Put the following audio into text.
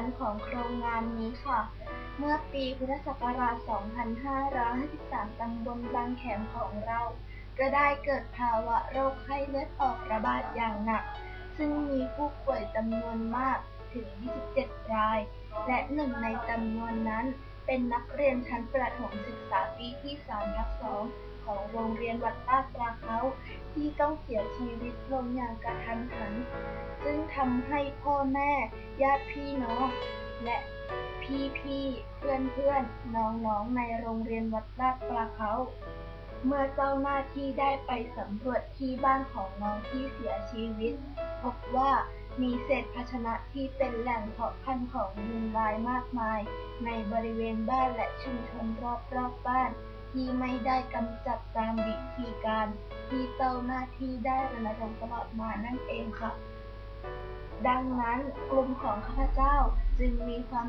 นของโครงงานนี้ค่ะ เมื่อปีพุทธศักราช 2553 ตำบลบางแขมของเรา ก็ได้เกิดภาวะโรคไข้เลือดออกระบาดอย่างหนัก ซึ่งมีผู้ป่วยจำนวนมากถึง 27 ราย และหนึ่งในจำนวนนั้นเป็นนักเรียนชั้นประถมศึกษาปีที่3ทับ2ของโรงเรียนวัดลาดปลาเขาที่ต้องเสียชีวิตลงอย่างกระทันหัน ซึ่งทำให้พ่อแม่ ญาติพี่น้อง และพี่พี่เพื่อนเพื่อนๆน้องๆในโรงเรียนวัดลาดปลาเขา เมื่อเจ้าหน้าที่ได้ไปสำรวจที่บ้านของน้องที่เสียชีวิต พบว่ามีเศษภาชนะที่เป็นแหล่งเพาะพันธุ์ของยุงลายมากมาย ในบริเวณบ้านและชุมชนรอบๆบบ้าน ที่ไม่ได้กำจัดตามวิธีการ ที่เจ้าหน้าที่ได้รณรงค์ตลอดมานั่นเองค่ะ ดังนั้นกลุ่มของข้าพเจ้าจึงมีความ